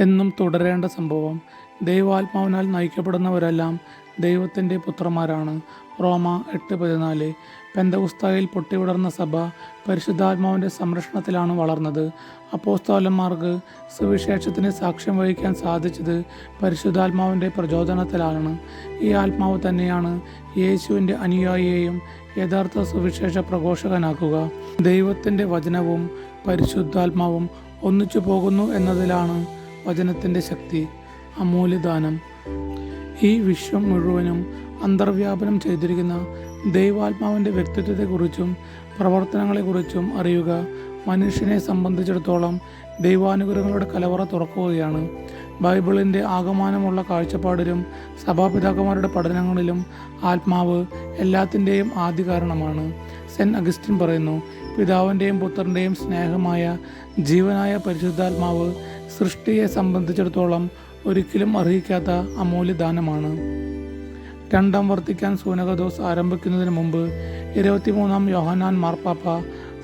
എന്നും തുടരേണ്ട സംഭവം. ദൈവാത്മാവിനാൽ നയിക്കപ്പെടുന്നവരെല്ലാം ദൈവത്തിന്റെ പുത്രന്മാരാണ്. റോമ എട്ട് പതിനാല്. പെന്തകുസ്തായിൽ പൊട്ടിവിടർന്ന സഭ പരിശുദ്ധാത്മാവിന്റെ സംരക്ഷണത്തിലാണ് വളർന്നത്. അപ്പോസ്തോലന്മാർക്ക് സുവിശേഷത്തിന് സാക്ഷ്യം വഹിക്കാൻ സാധിച്ചത് പരിശുദ്ധാത്മാവിന്റെ പ്രചോദനത്തിലാണ്. ഈ ആത്മാവ് തന്നെയാണ് യേശുവിന്റെ അനുയായിയെയും യഥാർത്ഥ സുവിശേഷ പ്രഘോഷകനാക്കുക. ദൈവത്തിന്റെ വചനവും പരിശുദ്ധാത്മാവും ഒന്നിച്ചു പോകുന്നു എന്നതിലാണ് വചനത്തിന്റെ ശക്തി അമൂല്യദാനം. ഈ വിശ്വം മുഴുവനും അന്തർവ്യാപനം ചെയ്തിരിക്കുന്ന ദൈവാത്മാവിന്റെ വ്യക്തിത്വത്തെക്കുറിച്ചും പ്രവർത്തനങ്ങളെക്കുറിച്ചും അറിയുക മനുഷ്യനെ സംബന്ധിച്ചിടത്തോളം ദൈവാനുഗ്രഹങ്ങളുടെ കലവറ തുറക്കുകയാണ്. ബൈബിളിന്റെ ആകമാനമുള്ള കാഴ്ചപ്പാടിലും സഭാപിതാക്കന്മാരുടെ പഠനങ്ങളിലും ആത്മാവ് എല്ലാത്തിന്റെയും ആദ്യ കാരണമാണ് സെൻ അഗസ്റ്റിൻ പറയുന്നു പിതാവിന്റെയും പുത്രന്റെയും സ്നേഹമായ ജീവനായ പരിശുദ്ധാത്മാവ് സൃഷ്ടിയെ സംബന്ധിച്ചിടത്തോളം ഒരിക്കലും അർഹിക്കാത്ത അമൂല്യദാനമാണ് രണ്ടാം വർത്തിക്കാൻ സൂനകദോസ് ആരംഭിക്കുന്നതിന് മുമ്പ് ഇരുപത്തിമൂന്നാം യോഹനാൻ മാർപ്പാപ്പ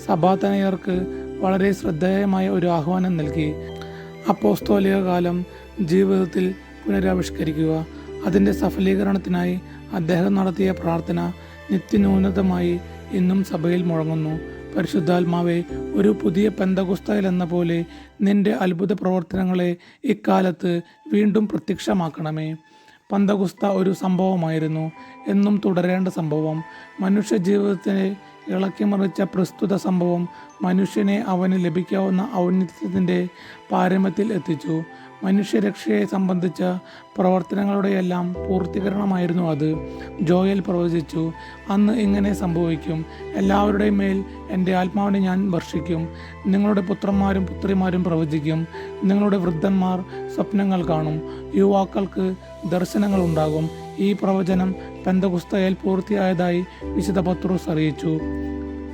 സഭാതനയർക്ക് വളരെ ശ്രദ്ധേയമായ ഒരു ആഹ്വാനം നൽകി. അപ്പോസ്തോലിക കാലം ജീവിതത്തിൽ പുനരാവിഷ്കരിക്കുക അതിന്റെ സഫലീകരണത്തിനായി അദ്ദേഹം നടത്തിയ പ്രാർത്ഥന നിത്യന്യൂനതമായി ഇന്നും സഭയിൽ മുഴങ്ങുന്നു. പരിശുദ്ധാത്മാവെ ഒരു പുതിയ പെന്തകുസ്തയിൽ എന്ന പോലെ നിന്റെ അത്ഭുത പ്രവർത്തനങ്ങളെ ഇക്കാലത്ത് വീണ്ടും പ്രത്യക്ഷമാക്കണമേ. പന്തകുസ്ത ഒരു സംഭവമായിരുന്നു. എന്നും തുടരേണ്ട സംഭവം. മനുഷ്യ ജീവിതത്തിനെ ഇളക്കിമറിച്ച പ്രസ്തുത സംഭവം മനുഷ്യനെ അവന് ലഭിക്കാവുന്ന ഔന്നത്യത്തിന്റെ പാരമ്യത്തിൽ എത്തിച്ചു. മനുഷ്യരക്ഷയെ സംബന്ധിച്ച പ്രവർത്തനങ്ങളുടെയെല്ലാം പൂർത്തീകരണമായിരുന്നു അത്. ജോയൽ പ്രവചിച്ചു അന്ന് ഇങ്ങനെ സംഭവിക്കും. എല്ലാവരുടെയും മേൽ എന്റെ ആത്മാവിനെ ഞാൻ വർഷിക്കും. നിങ്ങളുടെ പുത്രന്മാരും പുത്രിമാരും പ്രവചിക്കും. നിങ്ങളുടെ വൃദ്ധന്മാർ സ്വപ്നങ്ങൾ കാണും. യുവാക്കൾക്ക് ദർശനങ്ങൾ ഉണ്ടാകും. ഈ പ്രവചനം പെന്തകുസ്തയിൽ പൂർത്തിയായതായി വിശുദ്ധ പത്രോസ് അറിയിച്ചു.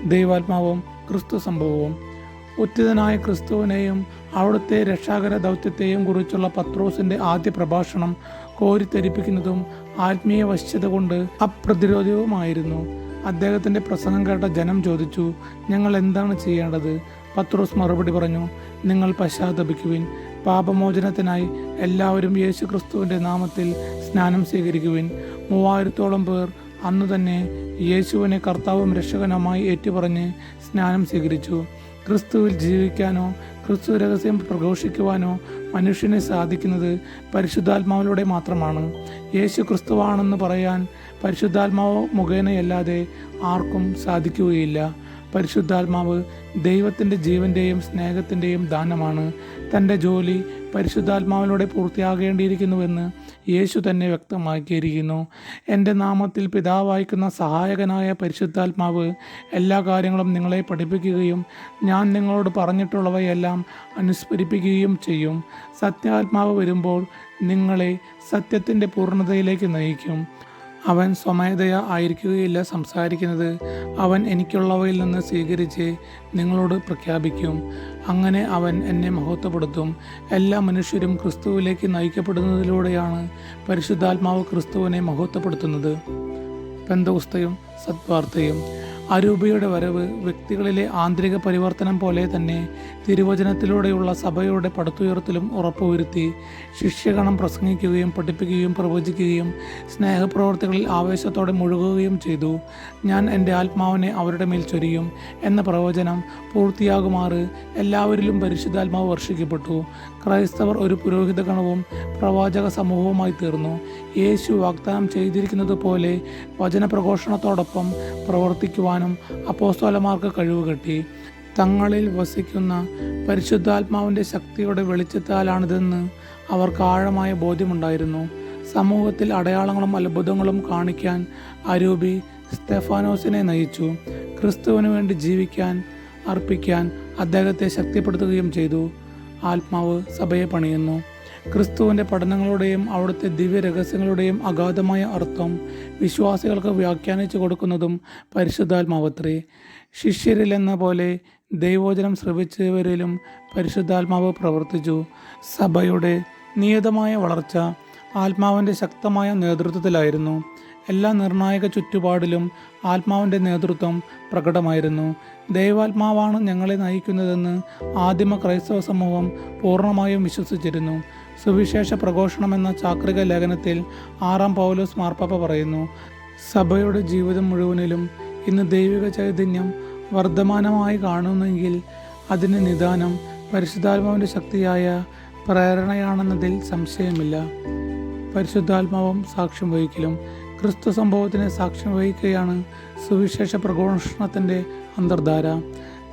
ദൈവാത്മാവും ക്രിസ്തു സംഭവവും ഉത്തിതനായ ക്രിസ്തുവിനെയും അവിടുത്തെ രക്ഷാകര ദൗത്യത്തെയും കുറിച്ചുള്ള പത്രോസിന്റെ ആദ്യ പ്രഭാഷണം കോരിത്തെരിപ്പിക്കുന്നതും ആത്മീയ വശ്യത കൊണ്ട് അപ്രതിരോധവുമായിരുന്നു. അദ്ദേഹത്തിന്റെ പ്രസംഗം കേട്ട ജനം ചോദിച്ചു ഞങ്ങൾ എന്താണ് ചെയ്യേണ്ടത്? പത്രോസ് മറുപടി പറഞ്ഞു നിങ്ങൾ പശ്ചാത്തപിക്കുവിൻ പാപമോചനത്തിനായി എല്ലാവരും യേശു ക്രിസ്തുവിന്റെ നാമത്തിൽ സ്നാനം സ്വീകരിക്കുവിൻ. മൂവായിരത്തോളം പേർ അന്നു തന്നെ യേശുവിനെ കർത്താവും രക്ഷകനുമായി ഏറ്റുപറഞ്ഞ് സ്നാനം സ്വീകരിച്ചു. ക്രിസ്തുവിൽ ജീവിക്കാനോ ക്രിസ്തു രഹസ്യം പ്രഘോഷിക്കുവാനോ മനുഷ്യനെ സാധിക്കുന്നത് പരിശുദ്ധാത്മാവിലൂടെ മാത്രമാണ്. യേശു ക്രിസ്തുവാണെന്ന് പറയാൻ പരിശുദ്ധാത്മാവ് മുഖേനയല്ലാതെ ആർക്കും സാധിക്കുകയില്ല. പരിശുദ്ധാത്മാവ് ദൈവത്തിന്റെ ജീവന്റെയും സ്നേഹത്തിന്റെയും ദാനമാണ്. തന്റെ ജോലി പരിശുദ്ധാത്മാവിലൂടെ പൂർത്തിയാകേണ്ടിയിരിക്കുന്നുവെന്ന് യേശു തന്നെ വ്യക്തമാക്കിയിരിക്കുന്നു. എന്റെ നാമത്തിൽ പിതാവായിക്കുന്ന സഹായകനായ പരിശുദ്ധാത്മാവ് എല്ലാ കാര്യങ്ങളും നിങ്ങളെ പഠിപ്പിക്കുകയും ഞാൻ നിങ്ങളോട് പറഞ്ഞിട്ടുള്ളവയെല്ലാം അനുസ്മരിപ്പിക്കുകയും ചെയ്യും. സത്യാത്മാവ് വരുമ്പോൾ നിങ്ങളെ സത്യത്തിന്റെ പൂർണതയിലേക്ക് നയിക്കും. അവൻ സ്വമേധയ ആയിരിക്കുകയില്ല സംസാരിക്കുന്നത്. അവൻ എനിക്കുള്ളവയിൽ നിന്ന് സ്വീകരിച്ച് നിങ്ങളോട് പ്രഖ്യാപിക്കും. അങ്ങനെ അവൻ എന്നെ മഹത്വപ്പെടുത്തും. എല്ലാ മനുഷ്യരും ക്രിസ്തുവിലേക്ക് നയിക്കപ്പെടുന്നതിലൂടെയാണ് പരിശുദ്ധാത്മാവ് ക്രിസ്തുവിനെ മഹത്വപ്പെടുത്തുന്നത്. പെന്തോസ്തയും സത്വാർത്തയും അരൂപയുടെ വരവ് വ്യക്തികളിലെ ആന്തരിക പരിവർത്തനം പോലെ തന്നെ തിരുവചനത്തിലൂടെയുള്ള സഭയുടെ പടുത്തുയർത്തലും ഉറപ്പുവരുത്തി ശിഷ്യഗണം പ്രസംഗിക്കുകയും പഠിപ്പിക്കുകയും പ്രവചിക്കുകയും സ്നേഹപ്രവർത്തികളിൽ ആവേശത്തോടെ മുഴുകുകയും ചെയ്തു. ഞാൻ എന്റെ ആത്മാവിനെ അവരുടെ മേൽ ചൊരിയും എന്ന പ്രവചനം പൂർത്തിയാകുമാറ് എല്ലാവരിലും പരിശുദ്ധാത്മാവ് വർഷിക്കപ്പെട്ടു. ക്രൈസ്തവർ ഒരു പുരോഹിത ഗണവും പ്രവാചക സമൂഹവുമായി തീർന്നു. യേശു വാഗ്ദാനം ചെയ്തിരിക്കുന്നത് പോലെ വചനപ്രഘോഷണത്തോടൊപ്പം പ്രവർത്തിക്കുവാനും അപ്പോസ്തോലമാർക്ക് കഴിവ് കിട്ടി. തങ്ങളിൽ വസിക്കുന്ന പരിശുദ്ധാത്മാവിന്റെ ശക്തിയുടെ വെളിച്ചത്താലാണിതെന്ന് അവർക്ക് ആഴമായ ബോധ്യമുണ്ടായിരുന്നു. സമൂഹത്തിൽ അടയാളങ്ങളും അത്ഭുതങ്ങളും കാണിക്കാൻ അരൂപി സ്തെഫാനോസിനെ നയിച്ചു. ക്രിസ്തുവിന് വേണ്ടി ജീവിക്കാൻ അർപ്പിക്കാൻ അദ്ദേഹത്തെ ശക്തിപ്പെടുത്തുകയും ചെയ്തു. ആത്മാവ് സഭയെ പണിയുന്നു. ക്രിസ്തുവിന്റെ പഠനങ്ങളുടെയും അവിടുത്തെ ദിവ്യ രഹസ്യങ്ങളുടെയും അഗാധമായ അർത്ഥം വിശ്വാസികൾക്ക് വ്യാഖ്യാനിച്ചു കൊടുക്കുന്നതും പരിശുദ്ധാത്മാവത്രേ. ശിഷ്യരിലെന്ന പോലെ ദൈവോചനം ശ്രവിച്ചവരിലും പരിശുദ്ധാത്മാവ് പ്രവർത്തിച്ചു. സഭയുടെ നിയതമായ വളർച്ച ആത്മാവിന്റെ ശക്തമായ നേതൃത്വത്തിലായിരുന്നു. എല്ലാ നിർണായക ചുറ്റുപാടിലും ആത്മാവിന്റെ നേതൃത്വം പ്രകടമായിരുന്നു. ദൈവാത്മാവാണ് ഞങ്ങളെ നയിക്കുന്നതെന്ന് ആദിമ ക്രൈസ്തവ സമൂഹം പൂർണമായും വിശ്വസിച്ചിരുന്നു. സുവിശേഷ പ്രഘോഷണം എന്ന ചാക്രിക ലേഖനത്തിൽ ആറാം പൗലോസ് മാർപ്പാപ്പ പറയുന്നു സഭയുടെ ജീവിതം മുഴുവനിലും ഇന്ന് ദൈവിക ചൈതന്യം വർദ്ധമാനമായി കാണുന്നെങ്കിൽ അതിന് നിദാനം പരിശുദ്ധാത്മാവിന്റെ ശക്തിയായ പ്രേരണയാണെന്നതിൽ സംശയമില്ല. പരിശുദ്ധാത്മാവും സാക്ഷ്യം വഹിക്കലും ക്രിസ്തു സംഭവത്തിന് സാക്ഷ്യം വഹിക്കുകയാണ് സുവിശേഷ പ്രഘോഷണത്തിന്റെ അന്തർധാര.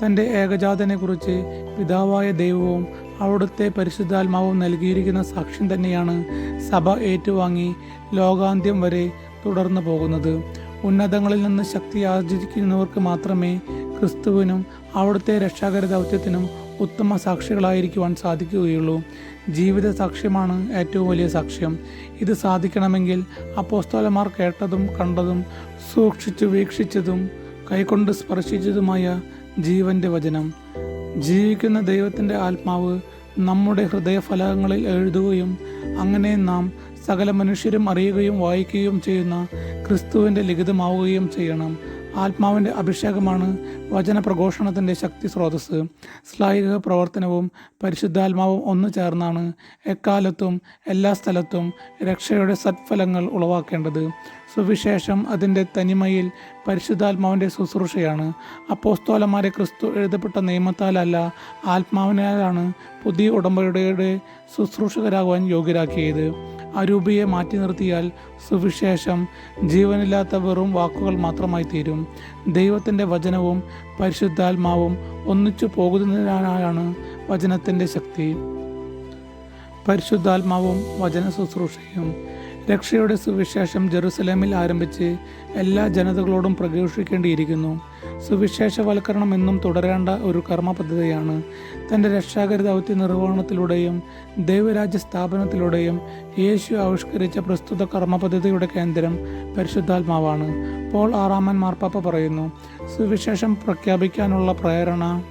തന്റെ ഏകജാതനെക്കുറിച്ച് പിതാവായ ദൈവവും അവിടുത്തെ പരിശുദ്ധാത്മാവ് നൽകിയിരിക്കുന്ന സാക്ഷ്യം തന്നെയാണ് സഭ ഏറ്റുവാങ്ങി ലോകാന്ത്യം വരെ തുടർന്നു പോകുന്നത്. ഉന്നതങ്ങളിൽ നിന്ന് ശക്തി ആർജിക്കുന്നവർക്ക് മാത്രമേ ക്രിസ്തുവിനും അവിടുത്തെ രക്ഷാകര ദൗത്യത്തിനും ഉത്തമ സാക്ഷികളായിരിക്കുവാൻ സാധിക്കുകയുള്ളൂ. ജീവിത സാക്ഷ്യമാണ് ഏറ്റവും വലിയ സാക്ഷ്യം. ഇത് സാധിക്കണമെങ്കിൽ അപ്പോസ്തോലന്മാർ കേട്ടതും കണ്ടതും സൂക്ഷിച്ചു വീക്ഷിച്ചതും കൈകൊണ്ട് സ്പർശിച്ചതുമായ ജീവന്റെ വചനം. ജീവിക്കുന്ന ദൈവത്തിന്റെ ആത്മാവ് നമ്മുടെ ഹൃദയഫലകങ്ങളിൽ എഴുതുകയും അങ്ങനെ നാം സകല മനുഷ്യരും അറിയുകയും വായിക്കുകയും ചെയ്യുന്ന ക്രിസ്തുവിന്റെ ലിഖിതമാവുകയും ചെയ്യണം. ആത്മാവിന്റെ അഭിഷേകമാണ് വചന പ്രഘോഷണത്തിന്റെ ശക്തി സ്രോതസ് ശ്ലൈഹിക പ്രവർത്തനവും പരിശുദ്ധാത്മാവും ഒന്നു ചേർന്നാണ് എക്കാലത്തും എല്ലാ സ്ഥലത്തും രക്ഷയുടെ സത്ഫലങ്ങൾ ഉളവാക്കേണ്ടത്. സുവിശേഷം അതിന്റെ തനിമയിൽ പരിശുദ്ധാത്മാവിന്റെ ശുശ്രൂഷയാണ്. അപ്പോസ്തോലന്മാരെ ക്രിസ്തു എഴുതപ്പെട്ട നിയമത്താലല്ല ആത്മാവിനാലാണ് പുതിയ ഉടമ്പടിയുടെ ശുശ്രൂഷകരാകുവാൻ യോഗ്യരാക്കിയത്. അരൂപിയെ മാറ്റി നിർത്തിയാൽ സുവിശേഷം ജീവനില്ലാത്ത വെറും വാക്കുകൾ മാത്രമായി തീരും. ദൈവത്തിന്റെ വചനവും പരിശുദ്ധാത്മാവും ഒന്നിച്ചു പോകുന്നതിനാലാണ് വചനത്തിന്റെ ശക്തി. പരിശുദ്ധാത്മാവും വചന ശുശ്രൂഷയും രക്ഷയുടെ സുവിശേഷം ജെറുസലേമിൽ ആരംഭിച്ച് എല്ലാ ജനതകളോടും പ്രഘോഷിക്കേണ്ടിയിരിക്കുന്നു. സുവിശേഷവൽക്കരണം എന്നും തുടരേണ്ട ഒരു കർമ്മ പദ്ധതിയാണ് തന്റെ രക്ഷാകര ദൗത്യ നിർവഹണത്തിലൂടെയും ദൈവരാജ്യ സ്ഥാപനത്തിലൂടെയും യേശു ആവിഷ്കരിച്ച പ്രസ്തുത കർമ്മ പദ്ധതിയുടെ കേന്ദ്രം പരിശുദ്ധാത്മാവാണ്. പോൾ ആറാമൻ മാർപ്പാപ്പ പറയുന്നു സുവിശേഷം പ്രഖ്യാപിക്കാനുള്ള പ്രേരണ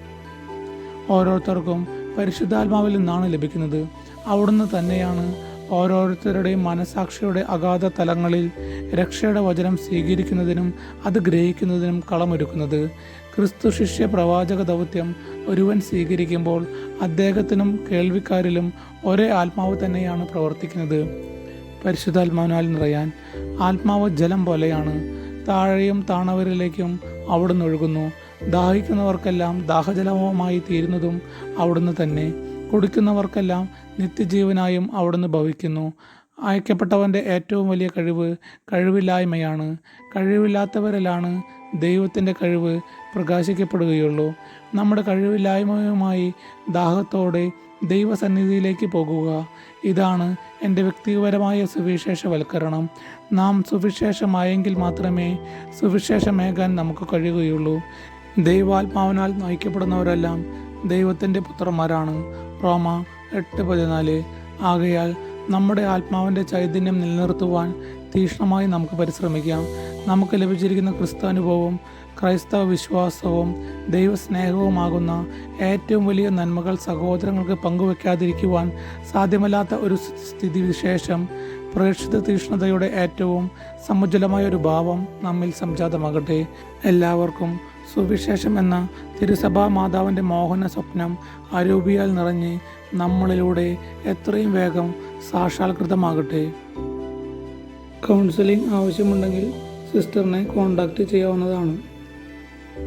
ഓരോരുത്തർക്കും പരിശുദ്ധാത്മാവിൽ നിന്നാണ് ലഭിക്കുന്നത്. അവിടുന്ന് തന്നെയാണ് ഓരോരുത്തരുടെയും മനസാക്ഷിയുടെ അഗാധ തലങ്ങളിൽ രക്ഷയുടെ വചനം സ്വീകരിക്കുന്നതിനും അത് ഗ്രഹിക്കുന്നതിനും കളമൊരുക്കുന്നത്. ക്രിസ്തു ശിഷ്യ പ്രവാചക ദൗത്യം ഒരുവൻ സ്വീകരിക്കുമ്പോൾ അദ്ദേഹത്തിനും കേൾവിക്കാരിലും ഒരേ ആത്മാവ് തന്നെയാണ് പ്രവർത്തിക്കുന്നത്. പരിശുദ്ധാത്മാവിനാൽ നിറയാൻ ആത്മാവ് ജലം പോലെയാണ്. താഴെയും താണവരിലേക്കും അവിടുന്ന് ഒഴുകുന്നു. ദാഹിക്കുന്നവർക്കെല്ലാം ദാഹജലവുമായി തീരുന്നതും അവിടുന്ന് തന്നെ. കുടിക്കുന്നവർക്കെല്ലാം നിത്യജീവനായും അവിടുന്ന് ഭവിക്കുന്നു. അയക്കപ്പെട്ടവന്റെ ഏറ്റവും വലിയ കഴിവ് കഴിവില്ലായ്മയാണ്. കഴിവില്ലാത്തവരിലാണ് ദൈവത്തിന്റെ കഴിവ് പ്രകാശിക്കപ്പെടുകയുള്ളൂ. നമ്മുടെ കഴിവില്ലായ്മയുമായി ദാഹത്തോടെ ദൈവസന്നിധിയിലേക്ക് പോകുക. ഇതാണ് എന്റെ വ്യക്തിപരമായ സുവിശേഷവൽക്കരണം. നാം സുവിശേഷമായെങ്കിൽ മാത്രമേ സുവിശേഷമേകാൻ നമുക്ക് കഴിയുകയുള്ളൂ. ദൈവാത്മാവിനാൽ നയിക്കപ്പെടുന്നവരെല്ലാം ദൈവത്തിന്റെ പുത്രന്മാരാണ്. റോമ എട്ട് പതിനാല്. ആകയാൽ നമ്മുടെ ആത്മാവിന്റെ ചൈതന്യം നിലനിർത്തുവാൻ തീക്ഷ്ണമായി നമുക്ക് പരിശ്രമിക്കാം. നമുക്ക് ലഭിച്ചിരിക്കുന്ന ക്രിസ്താനുഭവവും ക്രൈസ്തവ വിശ്വാസവും ദൈവസ്നേഹവുമാകുന്ന ഏറ്റവും വലിയ നന്മകൾ സഹോദരങ്ങൾക്ക് പങ്കുവെക്കാതിരിക്കുവാൻ സാധ്യമല്ലാത്ത ഒരു സ്ഥിതിവിശേഷം പ്രേക്ഷിത തീക്ഷ്ണതയുടെ ഏറ്റവും സമുജ്വലമായ ഒരു ഭാവം നമ്മിൽ സംജാതമാകട്ടെ. എല്ലാവർക്കും സുവിശേഷം എന്ന തിരുസഭാ മാതാവിന്റെ മോഹന സ്വപ്നം അരൂപിയാൽ നിറഞ്ഞ് നമ്മളിലൂടെ എത്രയും വേഗം സാക്ഷാത്കൃതമാകട്ടെ. കൗൺസിലിംഗ് ആവശ്യമുണ്ടെങ്കിൽ സിസ്റ്ററിനെ കോൺടാക്റ്റ് ചെയ്യാവുന്നതാണ്.